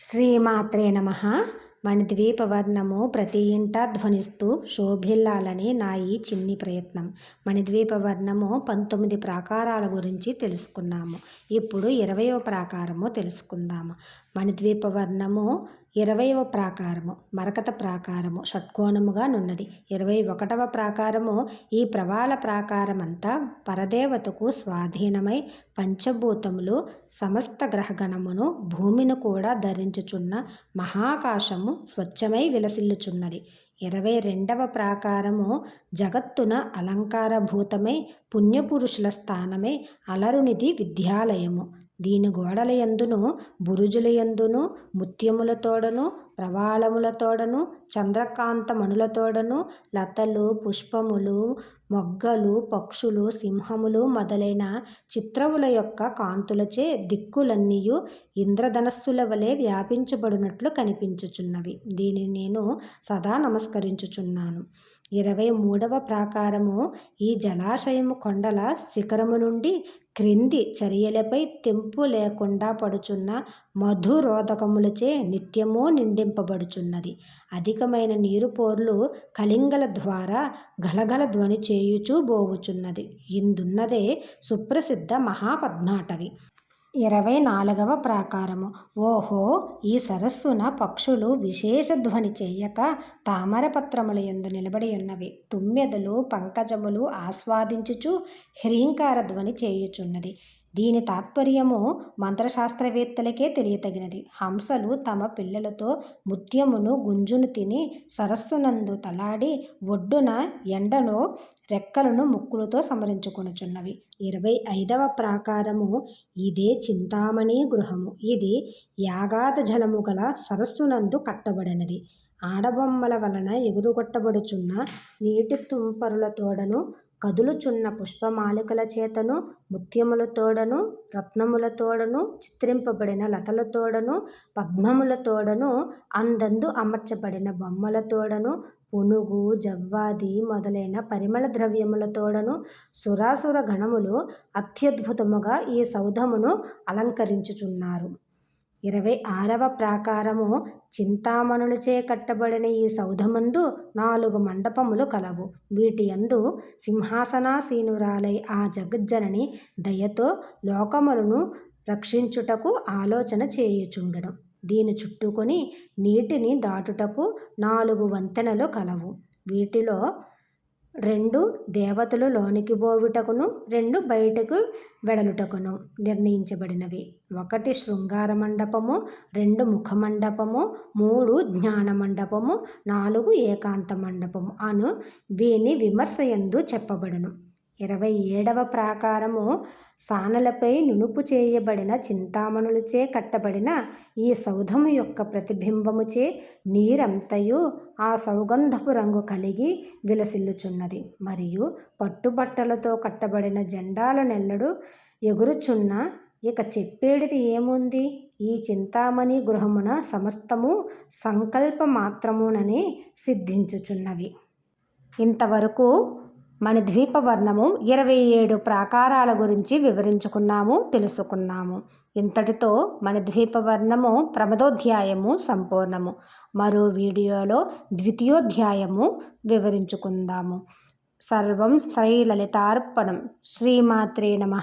శ్రీమాత్రే నమ. మణిద్వీపవర్ణము ప్రతి ఇంట ధ్వనిస్తూ శోభిల్లాలని నా ఈ చిన్ని ప్రయత్నం. మణిద్వీపవర్ణము పంతొమ్మిది ప్రాకారాల గురించి తెలుసుకున్నాము. ఇప్పుడు ఇరవయో ప్రాకారము తెలుసుకుందాము. మణిద్వీపవర్ణము ఇరవైవ ప్రాకారము మరకత ప్రాకారము షట్కోణముగా నున్నది. ఇరవై ఒకటవ ప్రాకారము ఈ ప్రవాళ ప్రాకారమంతా పరదేవతకు స్వాధీనమై పంచభూతములు సమస్త గ్రహగణమును భూమిని కూడా ధరించుచున్న మహాకాశము స్వచ్ఛమై విలసిల్లుచున్నది. ఇరవై రెండవ ప్రాకారము జగత్తున అలంకారభూతమై పుణ్యపురుషుల స్థానమై అలరునిది విద్యాలయము. దీని గోడల యందును బురుజుల యందును ముత్యములతోడను ప్రవాళములతోడను తోడను లతలు పుష్పములు మొగ్గలు పక్షులు సింహములు మొదలైన చిత్రముల యొక్క కాంతులచే దిక్కులన్నీయు ఇంద్రధనస్సుల వలె వ్యాపించబడినట్లు కనిపించుచున్నవి. దీనిని నేను సదా నమస్కరించుచున్నాను. ఇరవై మూడవ ప్రాకారము ఈ జలాశయము కొండల శిఖరము నుండి క్రింది చర్యలపై తెంపు లేకుండా పడుచున్న మధురోదకములచే నిత్యము నిండింపబడుచున్నది. అధికమైన నీరు పోర్లు కలింగల ద్వారా గలగల ధ్వని చేయుచూ బోవుచున్నది. ఇందున్నదే సుప్రసిద్ధ మహాపద్నాటవి. ఇరవై నాలుగవ ప్రాకారము. ఓహో ఈ సరస్సున పక్షులు విశేష ధ్వని చేయక తామరపత్రముల యందు నిలబడి ఉన్నవి. తుమ్మెదలు పంకజములు ఆస్వాదించుచు హ్రీంకార ధ్వని చేయుచున్నది. దీని తాత్పర్యము మంత్రశాస్త్రవేత్తలకే తెలియతగినది. హంసలు తమ పిల్లలతో ముత్యమును గుంజును తిని సరస్సునందు తలాడి ఒడ్డున ఎండను రెక్కలను ముక్కులతో సమరించుకొనుచున్నవి. ఇరవై ఐదవ ప్రాకారము ఇదే చింతామణి గృహము. ఇది యాగాద జలము గల సరస్సునందు కట్టబడినది. ఆడబొమ్మల వలన ఎగురుగొట్టబడుచున్న నీటి తుంపరుల తోడను కదులుచున్న పుష్పమాలికల చేతను ముత్యములతోడను రత్నములతోడను చిత్రింపబడిన లతలతోడను పద్మములతోడను అందందు అమర్చబడిన బొమ్మలతోడను పునుగు జవ్వాది మొదలైన పరిమళ ద్రవ్యములతోడను సురాసుర గణములు అత్యద్భుతముగా ఈ సౌధమును అలంకరించుచున్నారు. ఇరవై ఆరవ ప్రాకారము చింతామణులచే కట్టబడిన ఈ సౌధమందు నాలుగు మండపములు కలవు. వీటి యందు సింహాసనాసీనురాలై ఆ జగజ్జనని దయతో లోకములను రక్షించుటకు ఆలోచన చేయుచుండడం దీని చుట్టుకొని నీటిని దాటుటకు నాలుగు వంతెనలు కలవు. వీటిలో రెండు దేవతలు లోనికి పోవుటకును రెండు బయటకు వెడలుటకును నిర్ణయించబడినవి. ఒకటి శృంగార మండపము రెండు ముఖ మండపము మూడు జ్ఞాన మండపము నాలుగు ఏకాంత మండపము అను వీని విమర్శ యందు చెప్పబడును. ఇరవై ఏడవ ప్రాకారము సానలపై నునుపు చేయబడిన చింతామణులచే కట్టబడిన ఈ సౌధము యొక్క ప్రతిబింబముచే నీరంతయు ఆ సౌగంధపు రంగు కలిగి విలసిల్లుచున్నది. మరియు పట్టుబట్టలతో కట్టబడిన జెండాల నెల్లడు ఎగురుచున్న ఇక చెప్పేడిది ఏముంది? ఈ చింతామణి గృహమున సమస్తము సంకల్ప మాత్రమునని సిద్ధించుచున్నవి. ఇంతవరకు మన ద్వీపవర్ణము ఇరవై ఏడు ప్రాకారాల గురించి వివరించుకున్నాము తెలుసుకున్నాము. ఇంతటితో మన ద్వీపవర్ణము ప్రమదోధ్యాయము సంపూర్ణము. మరో వీడియోలో ద్వితీయోధ్యాయము వివరించుకుందాము. సర్వం శ్రీ లలితార్పణం. శ్రీమాత్రే నమ.